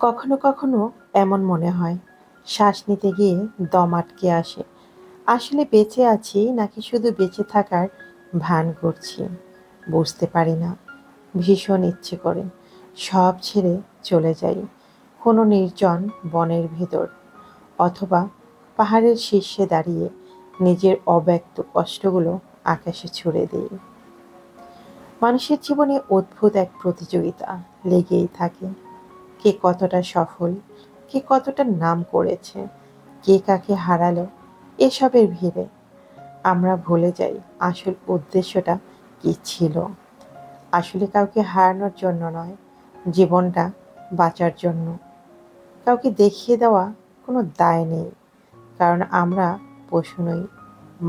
কখনো কখনো এমন মনে হয়। শ্বাস নিতে গিয়ে দম আটকে আসে। আসলে বেঁচে আছি নাকি শুধু বেঁচে থাকার ভান করছি? বুঝতে পারি না। ভীষণ ইচ্ছে করে। সব ছেড়ে চলে যাই। কোনো নির্জন বনের ভেতর অথবা পাহাড়ের শীর্ষে দাঁড়িয়ে নিজের অব্যক্ত কষ্টগুলো আকাশে ছুড়ে দিই। মানুষের জীবনে অদ্ভুত এক প্রতিযোগিতা লেগেই থাকে। কে কতটা সফল, কে কতটা নাম করেছে, কে কাকে হারালো, এসবের ভিড়ে আমরা ভুলে যাই আসল উদ্দেশ্যটা কি ছিল। আসলে কাউকে হারানোর জন্য নয়, জীবনটা বাঁচার জন্য। কাউকে দেখিয়ে দেওয়া কোনো দায় নেই, কারণ আমরা পশু নই,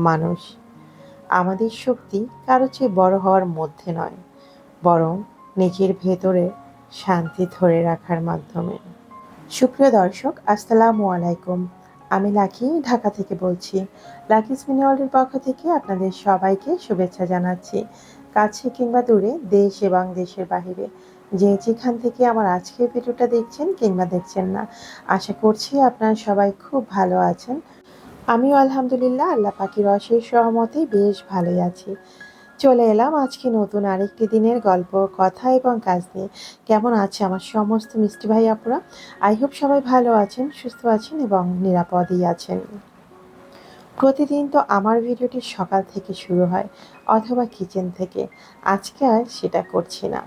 মানুষ। আমাদের শক্তি কারও চেয়ে বড় হওয়ার মধ্যে নয়, বরং নিজের ভেতরে শান্তি ধরে রাখার মাধ্যমে। সুপ্রিয় দর্শক, আসসালামু আলাইকুম। আমি লাকি, ঢাকা থেকে বলছি। লাকিস মিনিওয়ার্ল্ডের পক্ষ থেকে আপনাদের সবাইকে শুভেচ্ছা জানাচ্ছি। কাছে কিংবা দূরে, দেশ এবং দেশের বাহিরে। যে যেখান থেকে আমার আজকের ভিডিওটা দেখছেন কিংবা দেখছেন না, আশা করছি আপনারা সবাই খুব ভালো আছেন। আমিও আলহামদুলিল্লাহ, আল্লাহ পাখির অশেষ সহমতে বেশ ভালোই আছি। চলে এলাম আজকে নতুন আরেকটি দিনের গল্প, কথা এবং কাজ নিয়ে। কেমন আছে আমার সমস্ত মিষ্টি ভাই আপুরা? আই হোপ সবাই ভালো আছেন, সুস্থ আছেন এবং নিরাপদেই আছেন। প্রতিদিন তো আমার ভিডিওটি সকাল থেকে শুরু হয়, অথবা কিচেন থেকে। আজকে আর সেটা করছি না।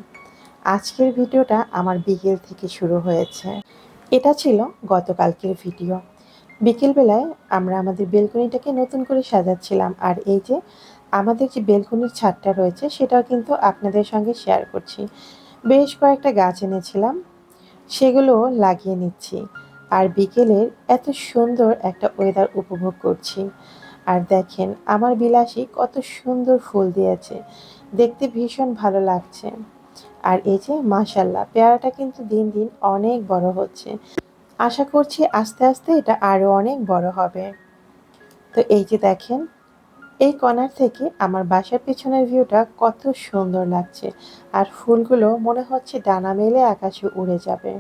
আজকের ভিডিওটা আমার বিকেল থেকে শুরু হয়েছে। এটা ছিল গতকালকের ভিডিও। বিকেলবেলায় আমরা আমাদের বেলকনিটাকে নতুন করে সাজাচ্ছিলাম, আর এই যে আমাদের যে বেলকনির ছাদটা রয়েছে, সেটাও কিন্তু আপনাদের সঙ্গে শেয়ার করছি। বেশ কয়েকটা গাছ এনেছিলাম, সেগুলো লাগিয়ে নিচ্ছি। আর বিকেলের এত সুন্দর একটা ওয়েদার উপভোগ করছি। আর দেখেন, আমার বিলাসী কত সুন্দর ফুল দিয়েছে। দেখতে ভীষণ ভালো লাগছে। আর এই যে মাশাল্লাহ পেয়ারাটা কিন্তু দিন দিন অনেক বড় হচ্ছে। আশা করছি আস্তে আস্তে এটা আরও অনেক বড় হবে। তো এই যে দেখেন এই কর্নার থেকে আমার বাসার পিছনের ভিউটা কত সুন্দর লাগছে। আর ফুলগুলো মনে হচ্ছে ডানা মেলে আকাশে উড়ে যাবে।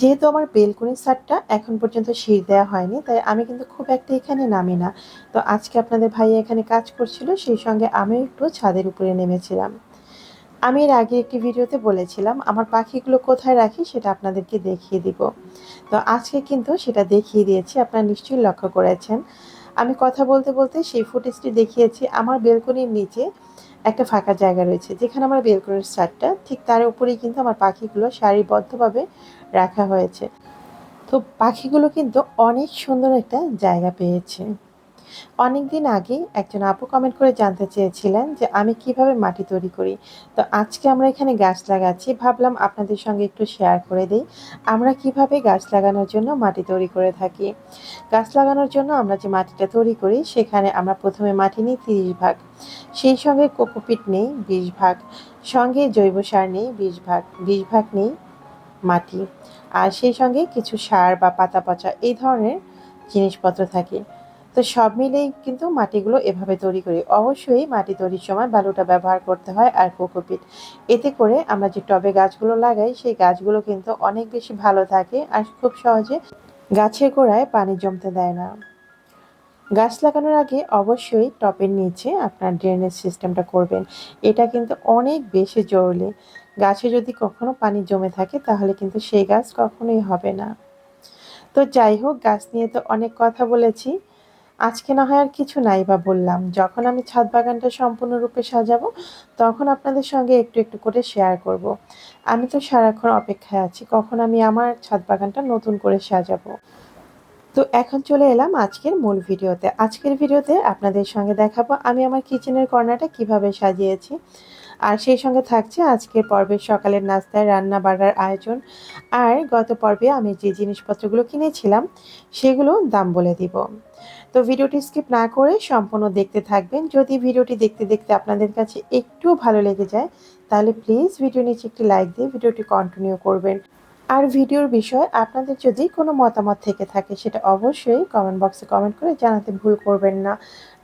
যেহেতু আমার বেলকুনির সারটা এখন পর্যন্ত সিঁড় দেওয়া হয়নি, তাই আমি কিন্তু খুব একটা এখানে নামি না। তো আজকে আপনাদের ভাই এখানে কাজ করছিল, সেই সঙ্গে আমি একটু ছাদের উপরে নেমেছিলাম। আমি এর আগে একটি ভিডিওতে বলেছিলাম, আমার পাখিগুলো কোথায় রাখি সেটা আপনাদেরকে দেখিয়ে দিব। তো আজকে কিন্তু সেটা দেখিয়ে দিয়েছি, আপনারা নিশ্চয়ই লক্ষ্য করেছেন। আমি কথা বলতে বলতে সেই ফুটেজটি দেখিয়েছি। আমার বেলকনির নিচে একটা ফাঁকা জায়গা রয়েছে, যেখানে আমার বেলকনির সারটা ঠিক তার উপরেই কিন্তু আমার পাখিগুলো সারিবদ্ধভাবে রাখা হয়েছে। তো পাখিগুলো কিন্তু অনেক সুন্দর একটা জায়গা পেয়েছে। অনেক দিন আগে একজন আপু কমেন্ট করে জানতে চেয়েছিলেন যে আমি কীভাবে মাটি তৈরি করি। তো আজকে আমরা এখানে গাছ লাগাচ্ছি, ভাবলাম আপনাদের সঙ্গে একটু শেয়ার করে দিই। আমরা কীভাবে গাছ লাগানোর জন্য মাটি তৈরি করে থাকি? গাছ লাগানোর জন্য আমরা যে মাটিটা তৈরি করি, সেখানে আমরা প্রথমে মাটি নিই তিরিশ ভাগ। সেই সঙ্গে কোকোপিট নেই বিশ ভাগ। সঙ্গে জৈব সার নেই বিশ ভাগ। বিশ ভাগ নেই মাটি। আর সেই সঙ্গে কিছু সার বা পাতা পচা এই ধরনের জিনিসপত্র থাকে। তো সব মিলেই কিন্তু মাটিগুলো এভাবে তৈরি করি। অবশ্যই মাটি তৈরির সময় বালুটা ব্যবহার করতে হয় আর কোকোপিট। এতে করে আমরা যে টবে গাছগুলো লাগাই, সেই গাছগুলো কিন্তু অনেক বেশি ভালো থাকে আর খুব সহজে গাছের গোড়ায় পানি জমতে দেয় না। গাছ লাগানোর আগে অবশ্যই টপের নিচে আপনার ড্রেনেজ সিস্টেমটা করবেন। এটা কিন্তু অনেক বেশি জরুরি। গাছে যদি কখনো পানি জমে থাকে, তাহলে কিন্তু সেই গাছ কখনোই হবে না। তো যাই হোক, গাছ নিয়ে তো অনেক কথা বলেছি। আজকে না হয় আর কিছু নাই বা বললাম। যখন আমি ছাদ বাগানটা সম্পূর্ণরূপে সাজাবো, তখন আপনাদের সঙ্গে একটু একটু করে শেয়ার করব। আমি তো সারাক্ষণ অপেক্ষায় আছি, কখন আমি আমার ছাদ বাগানটা নতুন করে সাজাবো। তো এখন চলে এলাম আজকের মূল ভিডিওতে। আজকের ভিডিওতে আপনাদের সঙ্গে দেখাবো আমি আমার কিচেনের কর্নারটা কীভাবে সাজিয়েছি। আর সেই সঙ্গে থাকছে আজকের পর্বের সকালের নাস্তায় রান্না বাড়ার আয়োজন। আর গত পর্বে আমি যে জিনিসপত্রগুলো কিনেছিলাম, সেগুলো দাম বলে দিব। তো ভিডিওটি স্কিপ না করে সম্পূর্ণ দেখতে থাকবেন। যদি ভিডিওটি দেখতে দেখতে আপনাদের কাছে একটু ভালো লেগে যায়, তাহলে প্লিজ ভিডিও নিচে একটি লাইক দিয়ে ভিডিওটি কন্টিনিউ করবেন। আর ভিডিওর বিষয়ে আপনাদের যদি কোনো মতামত থেকে থাকে, সেটা অবশ্যই কমেন্ট বক্সে কমেন্ট করে জানাতে ভুল করবেন না।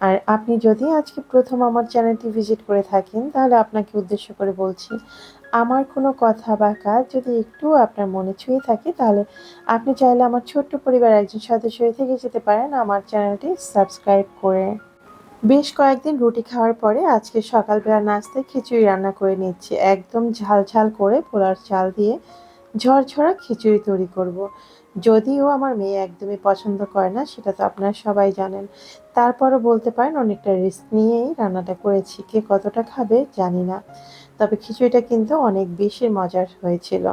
আর আপনি যদি আজকে প্রথম আমার চ্যানেলটি ভিজিট করে থাকেন, তাহলে আপনাকে উদ্দেশ্য করে বলছি আমার কোনো কথা বা কাজ যদি একটু আপনার মনে ছুঁয়ে থাকে, তাহলে আপনি চাইলে আমার ছোট্ট পরিবার একজন সদস্য হয়ে থেকে যেতে পারেন আমার চ্যানেলটি সাবস্ক্রাইব করে। বেশ কয়েকদিন রুটি খাওয়ার পরে আজকে সকালবেলা নাস্তায় খিচুড়ি রান্না করে নিচ্ছি। একদম ঝাল ঝাল করে পোলার চাল দিয়ে ঝরঝরা খিচুড়ি তৈরি করব। যদিও আমার মেয়ে একদমই পছন্দ করে না, সেটা তো আপনারা সবাই জানেন। তারপরও বলতে পারেন অনেকটা রিস্ক নিয়েই রান্নাটা করেছি। কে কতটা খাবে জানি না। তবে খিচুড়িটা কিন্তু অনেক বেশি মজার হয়েছিল।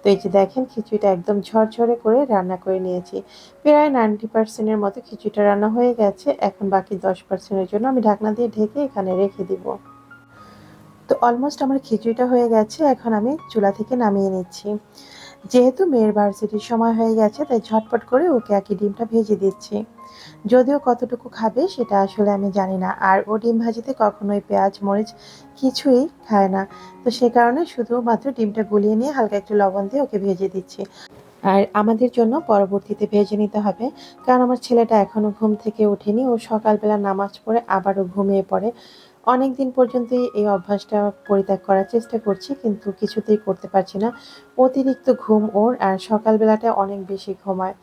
তো এই যে দেখেন, খিচুড়িটা একদম ঝরঝরে করে রান্না করে নিয়েছি। প্রায় নাইনটি পার্সেন্টের মতো খিচুড়িটা রান্না হয়ে গেছে। এখন বাকি দশ পার্সেন্টের জন্য আমি ঢাকনা দিয়ে ঢেকে এখানে রেখে দিব। তো অলমোস্ট আমার খিচুড়িটা হয়ে গেছে। এখন আমি চুলা থেকে নামিয়ে নিচ্ছি। যেহেতু মেয়ের ভার্সিটির সময় হয়ে গেছে, তাই ঝটপট করে ওকে একই ডিমটা ভেজে দিচ্ছি। যদিও কতটুকু খাবে সেটা আসলে আমি জানি না, আর ও ডিম ভাজিতে কখনোই পেঁয়াজ, মরিচ কিছুই খায় না। তো সে কারণে শুধুমাত্র ডিমটা গুলিয়ে নিয়ে হালকা একটু লবণ দিয়ে ওকে ভেজে দিচ্ছি। আর আমাদের জন্য পরবর্তীতে ভেজে নিতে হবে, কারণ আমার ছেলেটা এখনও ঘুম থেকে ওঠেনি। ও সকালবেলা নামাজ পড়ে আবারও ঘুমিয়ে পড়ে। অনেক দিন পর্যন্তই এই অভ্যাসটা পরিত্যাগ করার চেষ্টা করছি, কিন্তু কিছুতেই করতে পারছি না। অতিরিক্ত ঘুম, ওর, আর সকালবেলাটা অনেক বেশি ঘুমায়।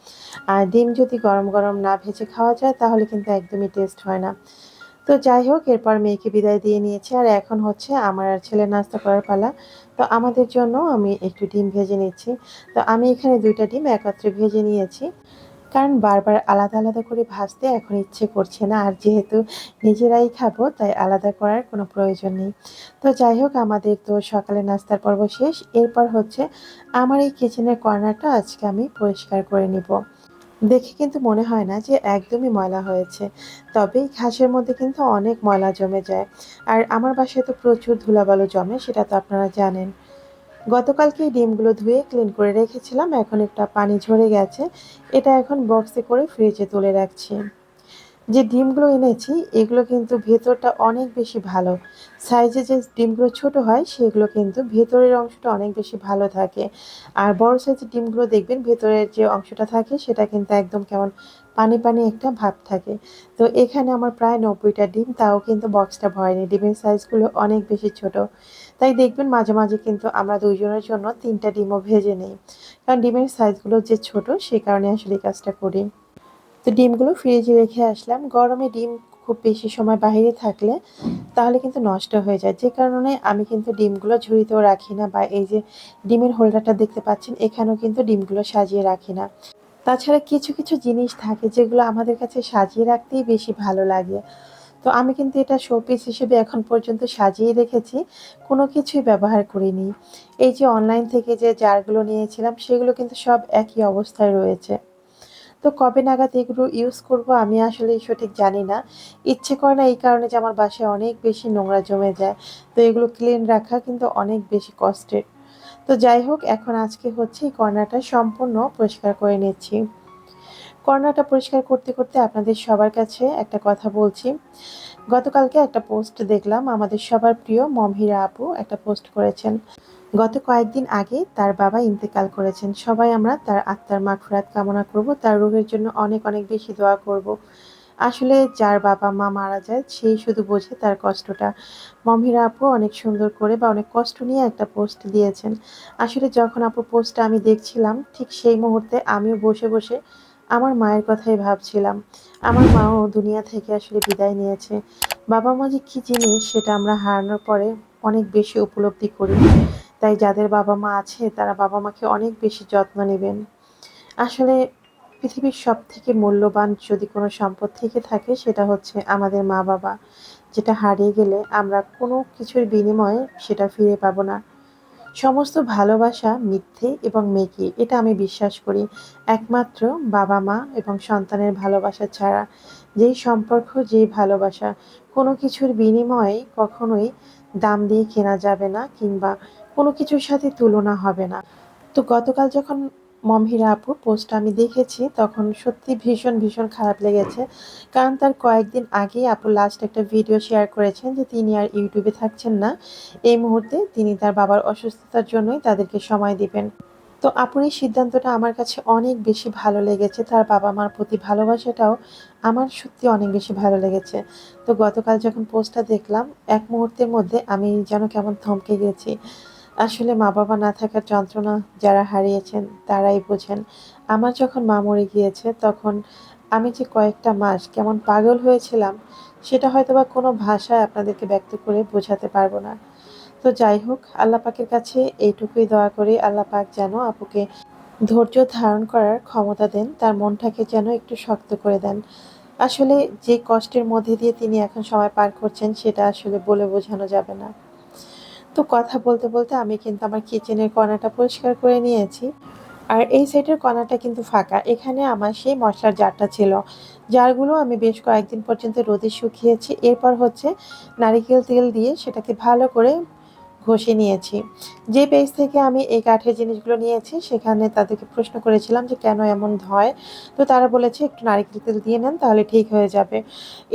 আর ডিম যদি গরম গরম না ভেজে খাওয়া যায়, তাহলে কিন্তু একদমই টেস্ট হয় না। তো যাই হোক, এরপর মেয়েকে বিদায় দিয়ে নিয়েছি, আর এখন হচ্ছে আমার আর ছেলে নাস্তা করার পালা। তো আমাদের জন্য আমি একটু ডিম ভেজে নিচ্ছি। তো আমি এখানে দুইটা ডিম একত্রে ভেজে নিয়েছি। কারণ বারবার আলাদা আলাদা করে ভাজতে এখন ইচ্ছে করছে না। আর যেহেতু নিজেরাই খাব, তাই আলাদা করার কোনো প্রয়োজন নেই। তো যাই হোক, আমাদের তো সকালে নাস্তার পর্ব শেষ। এরপর হচ্ছে আমার এই কিচেনের কর্নারটা আজকে আমি পরিষ্কার করে নিব। দেখে কিন্তু মনে হয় না যে একদমই ময়লা হয়েছে। তবে ঘাসের মধ্যে কিন্তু অনেক ময়লা জমে যায়। আর আমার বাসায় তো প্রচুর ধুলাবালু জমে, সেটা তো আপনারা জানেন। গতকালকে ডিমগুলো ধুয়ে ক্লিন করে রেখেছিলাম, এখন একটা পানি ঝরে গেছে, এটা এখন বক্সে করে ফ্রিজে তুলে রাখছি। যে ডিমগুলো এনেছি, এগুলো কিন্তু ভেতরটা অনেক বেশি ভালো। সাইজে যে ডিমগুলো ছোট হয়, সেগুলো কিন্তু ভেতরের অংশটা অনেক বেশি ভালো থাকে। আর বড় সাইজের ডিমগুলো দেখবেন, ভেতরের যে অংশটা থাকে, সেটা কিন্তু একদম কেমন পানি পানি একটা ভাব থাকে। তো এখানে আমার প্রায় নব্বইটা ডিম, তাও কিন্তু বক্সটা ভরেনি। ডিমের সাইজগুলো অনেক বেশি ছোট। তাই দেখবেন মাঝে মাঝে কিন্তু আমরা দুইজনের জন্য তিনটা ডিমও ভেজে নিই। কারণ ডিমের সাইজগুলো যে ছোট, সে কারণে আসলে কাজটা করি। তো ডিমগুলো ফ্রিজে রেখে আসলাম। গরমে ডিম খুব বেশি সময় বাইরে থাকলে তাহলে কিন্তু নষ্ট হয়ে যায়। যে কারণে আমি কিন্তু ডিমগুলো ঝুড়িতেও রাখি না বা এই যে ডিমের হোল্ডারটা দেখতে পাচ্ছেন, এখানেও কিন্তু ডিমগুলো সাজিয়ে রাখি না। তাছাড়া কিছু কিছু জিনিস থাকে যেগুলো আমাদের কাছে সাজিয়ে রাখতেই বেশি ভালো লাগে। তো আমি কিন্তু এটা শোপিস হিসেবে এখন পর্যন্ত সাজিয়ে রেখেছি, কোনো কিছুই ব্যবহার করিনি। এই যে অনলাইন থেকে যে জারগুলো নিয়েছিলাম, সেগুলো কিন্তু সব একই অবস্থায় রয়েছে। তো কবে নাগাদ এগুলো ইউজ করব আমি আসলে সঠিক জানি না। ইচ্ছে করে না এই কারণে যে আমার বাসায় অনেক বেশি নোংরা জমে যায়। তো এগুলো ক্লিন রাখা কিন্তু অনেক বেশি কষ্টের তো যাই হোক, এখন আজকে হচ্ছে এই কর্নারটা সম্পূর্ণ পরিষ্কার করে নিচ্ছি। কর্নারটা পরিষ্কার করতে করতে আপনাদের সবার কাছে একটা কথা বলছি। গতকালকে একটা পোস্ট দেখলাম, আমাদের সবার প্রিয় মমহিরা আপু একটা পোস্ট করেছেন। গত কয়েকদিন আগে তার বাবা ইন্তেকাল করেছেন। সবাই আমরা তার আত্মার মাগফিরাত কামনা করব, তার রোগের জন্য অনেক অনেক বেশি দোয়া করব। আসলে যার বাবা মা মারা যায় সেই শুধু বোঝে তার কষ্টটা। মমহিরা আপু অনেক সুন্দর করে বা অনেক কষ্ট নিয়ে একটা পোস্ট দিয়েছেন। আসলে যখন আপু পোস্টটা আমি দেখছিলাম, ঠিক সেই মুহূর্তে আমিও বসে বসে আমার মায়ের কথাই ভাবছিলাম। আমার মাও দুনিয়া থেকে আসলে বিদায় নিয়েছে। বাবা মা যে কী জিনিস সেটা আমরা হারানোর পরে অনেক বেশি উপলব্ধি করি। তাই যাদের বাবা মা আছে, তারা বাবা মাকে অনেক বেশি যত্ন নেবেন। আসলে পৃথিবীর সব থেকে মূল্যবান যদি কোনো সম্পদ থেকে থাকে, সেটা হচ্ছে আমাদের মা বাবা যেটা হারিয়ে গেলে আমরা কোনো কিছুর বিনিময়ে সেটা ফিরে পাবো না। সমস্ত ভালোবাসা মিথ্যে এবং মেকি, এটা আমি বিশ্বাস করি। একমাত্র বাবা মা এবং সন্তানের ভালোবাসা ছাড়া যেই সম্পর্ক, যেই ভালোবাসা, কোনো কিছুর বিনিময়ে কখনোই দাম দিয়ে কেনা যাবে না কিংবা কোনো কিছুর সাথে তুলনা হবে না। তো গতকাল যখন মমহিরা আপু পোস্ট আমি দেখেছি, তখন সত্যি ভীষণ ভীষণ খারাপ লেগেছে। কারণ তার কয়েকদিন আগেই আপু লাস্ট একটা ভিডিও শেয়ার করেছেন যে তিনি আর ইউটিউবে থাকছেন না। এই মুহূর্তে তিনি তার বাবার অসুস্থতার জন্যই তাদেরকে সময় দিবেন। তো আপুর এই সিদ্ধান্তটা আমার কাছে অনেক বেশি ভালো লেগেছে। তার বাবা মার প্রতি ভালোবাসাটাও আমার সত্যি অনেক বেশি ভালো লেগেছে। তো গতকাল যখন পোস্টটা দেখলাম, এক মুহূর্তের মধ্যে আমি যেন কেমন থমকে গেছি। আসলে মা বাবা না থাকার যন্ত্রণা যারা হারিয়েছেন, তারাই বোঝেন। আমার যখন মা মরে গিয়েছে, তখন আমি যে কয়েকটা মাস কেমন পাগল হয়েছিলাম, সেটা হয়তো বা কোনো ভাষায় আপনাদেরকে ব্যক্ত করে বোঝাতে পারব না। তো যাই হোক, আল্লাহ পাকের কাছে এইটুকুই দয়া করি, আল্লাহ পাক যেন আপুকে ধৈর্য ধারণ করার ক্ষমতা দেন, তার মনটাকে যেন একটু শক্ত করে দেন। আসলে যে কষ্টের মধ্যে দিয়ে তিনি এখন সময় পার করছেন, সেটা আসলে বলে বোঝানো যাবে না। তো কথা বলতে বলতে আমি কিন্তু আমার কিচেনের কণাটা পরিষ্কার করে নিয়েছি। আর এই সাইডের কণাটা কিন্তু ফাঁকা। এখানে আমার সেই মশলার জারটা ছিল, জারগুলো আমি বেশ কয়েকদিন পর্যন্ত রোদে শুকিয়েছি। এরপর হচ্ছে নারিকেল তেল দিয়ে সেটাকে ভালো করে ঘষে নিয়েছি। যে পেজ থেকে আমি এই কাঠের জিনিসগুলো নিয়েছি, সেখানে তাদেরকে প্রশ্ন করেছিলাম যে, কেন এমন হয় তো তারা বলেছে, একটু নারিকেল তেল দিয়ে নেন, তাহলে ঠিক হয়ে যাবে।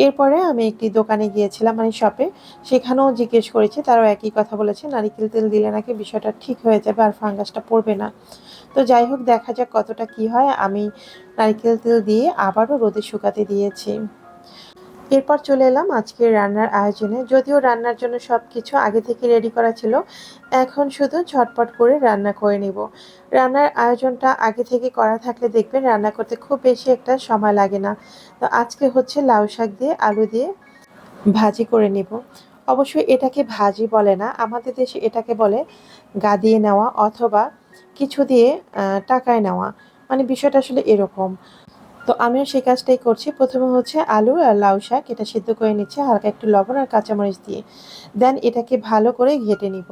এরপরে আমি একটি দোকানে গিয়েছিলাম মানে শপে সেখানেও জিজ্ঞেস করেছি, তারাও একই কথা বলেছে, নারিকেল তেল দিলে নাকি বিষয়টা ঠিক হয়ে যাবে আর ফাঙ্গাসটা পড়বে না? তো যাই হোক, দেখা যাক কতটা কি হয়। আমি নারিকেল তেল দিয়ে আবারও রোদে শুকাতে দিয়েছি। এরপর চলে এলাম আজকের রান্নার আয়োজনে। যদিও রান্নার জন্য সব কিছু আগে থেকে রেডি করা ছিল, এখন শুধু ঝটপট করে রান্না করে নিব। রান্নার আয়োজনটা আগে থেকে করা থাকলে দেখবেন রান্না করতে খুব বেশি একটা সময় লাগে না। তো আজকে হচ্ছে লাউ শাক দিয়ে আলু দিয়ে ভাজি করে নিব। অবশ্যই এটাকে ভাজি বলে না, আমাদের দেশে এটাকে বলে গা দিয়ে নেওয়া অথবা কিছু দিয়ে টাকায় নেওয়া। মানে বিষয়টা আসলে এরকম। তো আমিও সেই কাজটাই করছি। প্রথমে হচ্ছে আলু আর লাউ শাক, এটা সিদ্ধ করে নিচ্ছে হালকা একটু লবণ আর কাঁচামরিচ দিয়ে। দেন এটাকে ভালো করে ঘেটে নিব।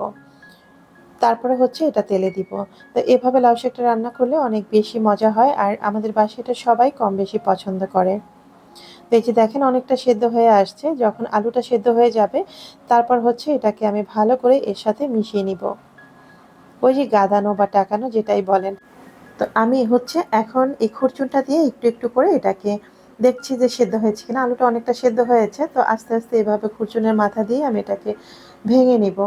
তারপরে হচ্ছে এটা তেলে দিব। তো এভাবে লাউ শাকটা রান্না করলে অনেক বেশি মজা হয় আর আমাদের বাসায় এটা সবাই কম বেশি পছন্দ করে। তো এই যে দেখেন অনেকটা সেদ্ধ হয়ে আসছে। যখন আলুটা সেদ্ধ হয়ে যাবে, তারপর হচ্ছে এটাকে আমি ভালো করে এর সাথে মিশিয়ে নিব। ওই যে গাদানো বা টাকানো যেটাই বলেন। তো আমি হচ্ছে এখন এই খুরচুনটা দিয়ে একটু একটু করে এটাকে দেখছি যে সেদ্ধ হয়েছে কিনা। আলুটা অনেকটা সেদ্ধ হয়েছে, তো আস্তে আস্তে এভাবে খুরচুনের মাথা দিয়ে আমি এটাকে ভেঙে নিব।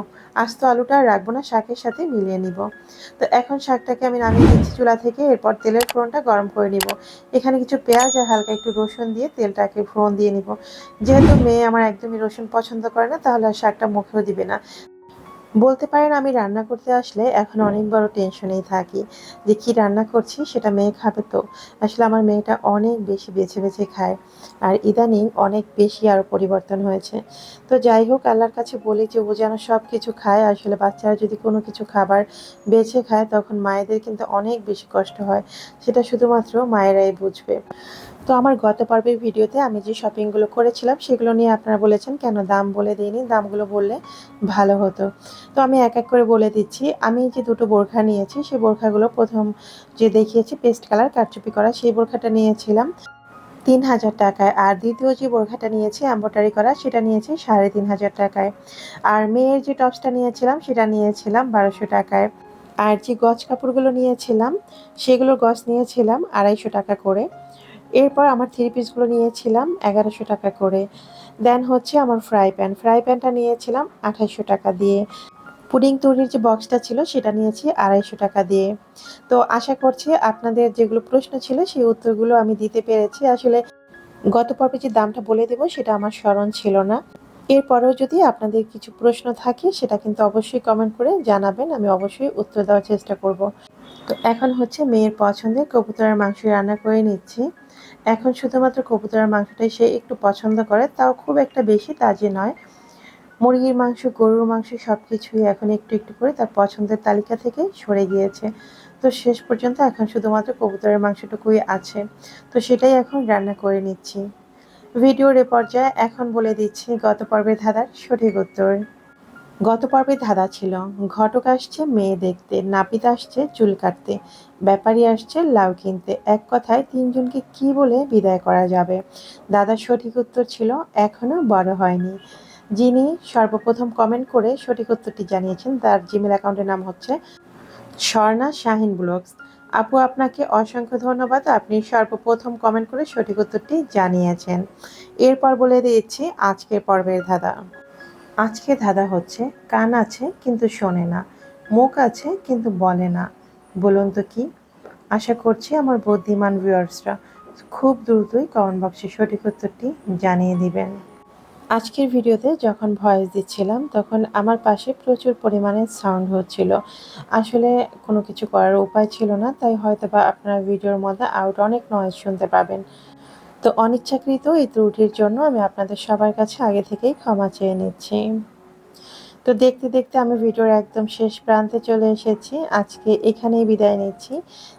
আস্ত আলুটা আর রাখব না, শাকের সাথে মিলিয়ে নিব। তো এখন শাকটাকে আমি নামিয়ে দিচ্ছি চুলা থেকে, এরপর তেলের ফোড়নটা গরম করে নিব। এখানে কিছু পেঁয়াজ আর হালকা একটু রসুন দিয়ে তেলটাকে ফোড়ন দিয়ে নিব। যেহেতু মেয়ে আমার একদমই রসুন পছন্দ করে না, তাহলে আর শাকটা মুখেও দিবে না। বলতে পারেন আমি রান্না করতে আসলে এখন অনেক বড় টেনশনেই থাকি যে কী রান্না করছি সেটা মেয়ে খাবে তো। আসলে আমার মেয়েটা অনেক বেশি বেছে বেছে খায় আর ইদানিং অনেক বেশি আরও পরিবর্তন হয়েছে। তো যাই হোক, আল্লাহর কাছে বলি যে ও যেন সব কিছু খায়। আসলে বাচ্চারা যদি কোনো কিছু খাবার বেছে খায় তখন মায়েদের কিন্তু অনেক বেশি কষ্ট হয়, সেটা শুধুমাত্র মায়েরাই বুঝবে। তো আমার গত পর্বের ভিডিওতে আমি যে শপিংগুলো করেছিলাম, সেগুলো নিয়ে আপনারা বলেছেন, কেন দাম বলে দিইনি? দামগুলো বললে ভালো হতো। তো আমি এক এক করে বলে দিচ্ছি। আমি যে দুটো বোরখা নিয়েছি, সেই বোরখাগুলো প্রথম যে দেখিয়েছি, পেস্ট কালার, কারচুপি করা, সেই বোরখাটা নিয়েছিলাম তিন হাজার টাকায়। আর দ্বিতীয় যে বোরখাটা নিয়েছি এম্ব্রয়ডারি করা, সেটা নিয়েছি সাড়ে তিন হাজার টাকায়। আর মেয়ের যে টপসটা নিয়েছিলাম, সেটা নিয়েছিলাম বারোশো টাকায়। আর যে গজ কাপড়গুলো নিয়েছিলাম সেগুলোর গজ নিয়েছিলাম আড়াইশো টাকা করে। এরপর আমার থ্রি পিসগুলো নিয়েছিলাম, এগারোশো টাকা করে। দেন হচ্ছে আমার ফ্রাই প্যান ফ্রাই প্যানটা নিয়েছিলাম আঠাইশো টাকা দিয়ে। পুডিং তৈরির যে বক্সটা ছিল সেটা নিয়েছি আড়াইশো টাকা দিয়ে। তো আশা করছি আপনাদের যেগুলো প্রশ্ন ছিল সেই উত্তরগুলো আমি দিতে পেরেছি। আসলে গত পর্বে যে দামটা বলে দেব সেটা আমার স্মরণ ছিল না। এরপরেও যদি আপনাদের কিছু প্রশ্ন থাকে সেটা কিন্তু অবশ্যই কমেন্ট করে জানাবেন, আমি অবশ্যই উত্তর দেওয়ার চেষ্টা করব। তো এখন হচ্ছে মেয়ের পছন্দের কবুতরের মাংস রান্না করে নিচ্ছি। এখন শুধুমাত্র কবুতরের মাংসটাই সে একটু পছন্দ করে, তাও খুব একটা বেশি তাজে নয়। মুরগির মাংস, গরুর মাংস সব কিছুই এখন একটু একটু করে তার পছন্দের তালিকা থেকে সরে গিয়েছে। তো শেষ পর্যন্ত এখন শুধুমাত্র কবুতরের মাংসটুকুই আছে। তো সেটাই এখন রান্না করে নিচ্ছি। ভিডিওর এ পর্যায়ে এখন বলে দিচ্ছি, গত পর্বের ধাঁধার সঠিক উত্তর। গত পর্বে ধাঁধা ছিল। ঘটক আসছে, মেয়ে দেখতে, নাপিত আসছে, চুল কাটতে, ব্যাপারী আসছে, লাউ কিনতে। এক কথায় তিনজনকে কি বলে বিদায় করা যাবে? দাদার সঠিক উত্তর ছিল, এখনও বড় হয়নি। যিনি সর্বপ্রথম কমেন্ট করে সঠিক উত্তরটি জানিয়েছেন, তার জিমেল অ্যাকাউন্টের নাম হচ্ছে স্বর্ণা শাহিন ব্লগস। আপু, আপনাকে অসংখ্য ধন্যবাদ। আপনি সর্বপ্রথম কমেন্ট করে সঠিক উত্তরটি জানিয়েছেন। এরপর বলে দিচ্ছি, আজকের পর্বের ধাঁধা। আজকে ধাঁধা হচ্ছে, কান আছে কিন্তু শোনে না, মুখ আছে কিন্তু বলে না। বলুন তো কি? আশা করছি আমার বুদ্ধিমান ভিউয়ার্সরা খুব দ্রুতই কমেন্ট বক্সে সঠিক উত্তরটি জানিয়ে দিবেন। আজকের ভিডিওতে যখন ভয়েস দিচ্ছিলাম, তখন আমার পাশে প্রচুর পরিমাণে সাউন্ড হচ্ছিল। আসলে কোনো কিছু করার উপায় ছিল না, তাই হয়তো বা আপনারা ভিডিওর মধ্যে আউট অনেক নয়েজ শুনতে পাবেন। তো অনিচ্ছাকৃত এই ত্রুটির জন্য আমি আপনাদের সবার কাছে আগে থেকেই ক্ষমা চেয়ে নিচ্ছি। তো দেখতে দেখতে আমি ভিডিওর একদম শেষ প্রান্তে চলে এসেছি। আজকে এখানেই বিদায় নিচ্ছি।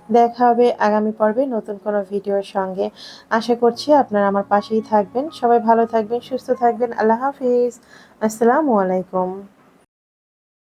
দেখা হবে আগামী পর্বে নতুন কোনো ভিডিওর সঙ্গে। আশা করছি আপনারা আমার পাশেই থাকবেন। সবাই ভালো থাকবেন, সুস্থ থাকবেন। আল্লাহ হাফিজ। আসসালামু আলাইকুম।